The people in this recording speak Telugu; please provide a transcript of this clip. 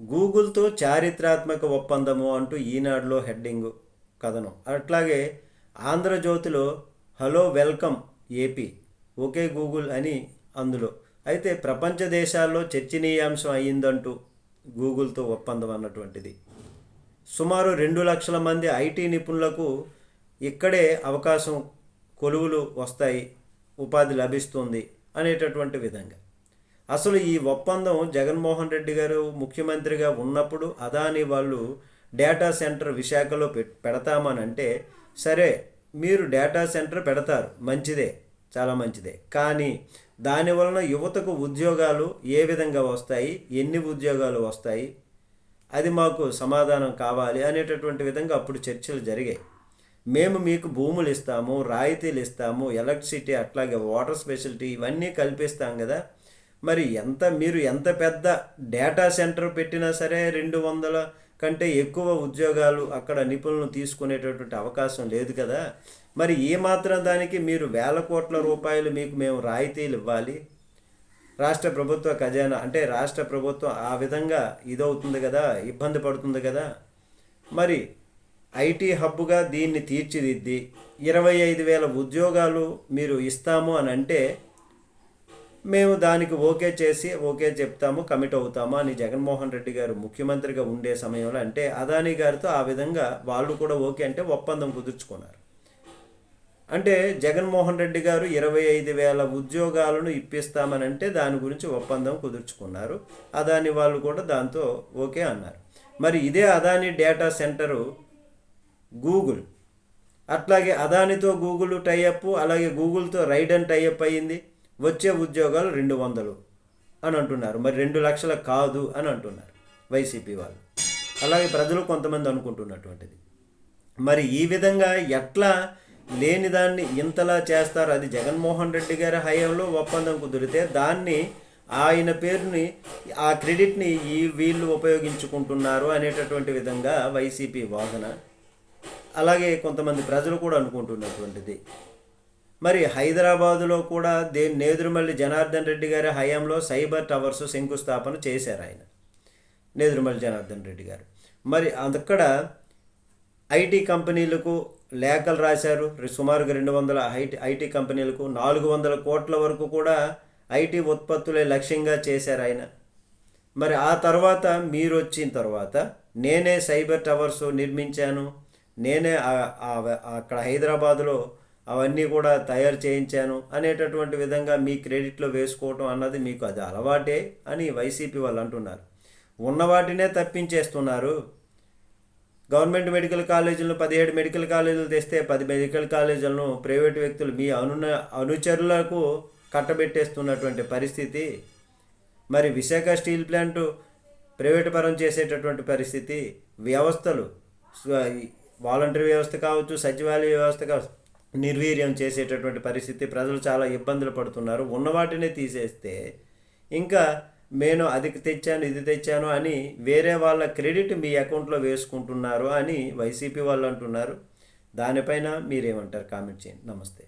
గూగుల్తో చారిత్రాత్మక ఒప్పందము అంటూ ఈనాడులో హెడ్డింగు కథనం. అట్లాగే ఆంధ్రజ్యోతిలో hello welcome AP okay Google అని అందులో. అయితే ప్రపంచ దేశాల్లో చర్చనీయాంశం అయ్యిందంటూ గూగుల్తో ఒప్పందం అన్నటువంటిది. సుమారు రెండు లక్షల మంది ఐటీ నిపుణులకు ఇక్కడే అవకాశం కొలువులు వస్తాయి ఉపాధి లభిస్తుంది అనేటటువంటి విధంగా. అసలు ఈ ఒప్పందం జగన్మోహన్ రెడ్డి గారు ముఖ్యమంత్రిగా ఉన్నప్పుడు అదాని వాళ్ళు డేటా సెంటర్ విశాఖలో పె పెడతామని అంటే సరే మీరు డేటా సెంటర్ పెడతారు మంచిదే చాలా మంచిదే. కానీ దానివలన యువతకు ఉద్యోగాలు ఏ విధంగా వస్తాయి ఎన్ని ఉద్యోగాలు వస్తాయి అది మాకు సమాధానం కావాలి అనేటటువంటి విధంగా అప్పుడు చర్చలు జరిగాయి. మేము మీకు భూములు ఇస్తాము రాయితీలు ఇస్తాము ఎలక్ట్రిసిటీ అట్లాగే వాటర్ స్పెషాలిటీ ఇవన్నీ కల్పిస్తాం కదా మరి ఎంత మీరు ఎంత పెద్ద డేటా సెంటర్ పెట్టినా సరే రెండు వందల కంటే ఎక్కువ ఉద్యోగాలు అక్కడ నిపుణులను తీసుకునేటటువంటి అవకాశం లేదు కదా. మరి ఏ మాత్రం దానికి మీరు వేల కోట్ల రూపాయలు మీకు మేము రాయితీలు ఇవ్వాలి. రాష్ట్ర ప్రభుత్వ ఖజానా అంటే రాష్ట్ర ప్రభుత్వం ఆ విధంగా ఇదవుతుంది కదా ఇబ్బంది పడుతుంది కదా. మరి ఐటీ హబ్గా దీన్ని తీర్చిదిద్ది ఇరవై ఐదు వేల ఉద్యోగాలు మీరు ఇస్తాము అని అంటే మేము దానికి ఓకే చేసి ఓకే చెప్తాము కమిట్ అవుతాము అని జగన్మోహన్ రెడ్డి గారు ముఖ్యమంత్రిగా ఉండే సమయంలో అంటే అదానీ గారితో ఆ విధంగా వాళ్ళు కూడా ఓకే అంటే ఒప్పందం కుదుర్చుకున్నారు. అంటే జగన్మోహన్ రెడ్డి గారు ఇరవై ఐదు వేల ఉద్యోగాలను ఇప్పిస్తామని అంటే దాని గురించి ఒప్పందం కుదుర్చుకున్నారు. అదాని వాళ్ళు కూడా దాంతో ఓకే అన్నారు. మరి ఇదే అదాని డేటా సెంటరు గూగుల్. అట్లాగే అదానితో గూగుల్ టైఅప్ అలాగే గూగుల్తో రైడన్ టైఅప్ అయ్యింది. వచ్చే ఉద్యోగాలు రెండు వందలు అని అంటున్నారు. మరి రెండు లక్షల కాదు అని అంటున్నారు వైసీపీ వాళ్ళు. అలాగే ప్రజలు కొంతమంది అనుకుంటున్నటువంటిది. మరి ఈ విధంగా ఎట్లా లేని దాన్ని ఇంతలా చేస్తారు? అది జగన్మోహన్ రెడ్డి గారి హయాంలో ఒప్పందం కుదిరితే దాన్ని ఆయన పేరుని ఆ క్రెడిట్ని ఈ వీళ్ళు ఉపయోగించుకుంటున్నారు అనేటటువంటి విధంగా వైసీపీ వాదన. అలాగే కొంతమంది ప్రజలు కూడా అనుకుంటున్నటువంటిది. మరి హైదరాబాదులో కూడా దే నేదురుమల్లి జనార్దన్ రెడ్డి గారి హయాంలో సైబర్ టవర్స్ శంకుస్థాపన చేశారు ఆయన. నేదురుమల్లి జనార్దన్ రెడ్డి గారు. మరి అక్కడ ఐటీ కంపెనీలకు లేఖలు రాశారు. సుమారుగా రెండు వందల ఐటీ ఐటీ కంపెనీలకు నాలుగు వందల కోట్ల వరకు కూడా ఐటీ ఉత్పత్తులే లక్ష్యంగా చేశారు ఆయన. మరి ఆ తర్వాత మీరు వచ్చిన తర్వాత నేనే సైబర్ టవర్స్ నిర్మించాను. నేనే అక్కడ హైదరాబాదులో అవన్నీ కూడా తయారు చేయించాను అనేటటువంటి విధంగా మీ క్రెడిట్లో వేసుకోవటం అన్నది మీకు అది అలవాటే అని వైసీపీ వాళ్ళు అంటున్నారు. ఉన్న వాటినే తప్పించేస్తున్నారు. గవర్నమెంట్ మెడికల్ కాలేజీలను పదిహేడు మెడికల్ కాలేజీలు తెస్తే పది మెడికల్ కాలేజీలను ప్రైవేట్ వ్యక్తులు మీ అను అనుచరులకు కట్టబెట్టేస్తున్నటువంటి పరిస్థితి. మరి విశాఖ స్టీల్ ప్లాంట్ ప్రైవేటు పరం చేసేటటువంటి పరిస్థితి. వ్యవస్థలు వాలంటరీ వ్యవస్థ కావచ్చు సచివాలయ వ్యవస్థ కావచ్చు నిర్వీర్యం చేసేటటువంటి పరిస్థితి ప్రజలు చాలా ఇబ్బందులు పడుతున్నారు. ఉన్న వాటినే తీసేస్తే ఇంకా నేను అది తెచ్చాను ఇది తెచ్చాను అని వేరే వాళ్ళ క్రెడిట్ మీ అకౌంట్లో వేసుకుంటున్నారు అని వైసీపీ వాళ్ళు అంటున్నారు. దానిపైన మీరేమంటారు? కామెంట్ చేయండి. నమస్తే.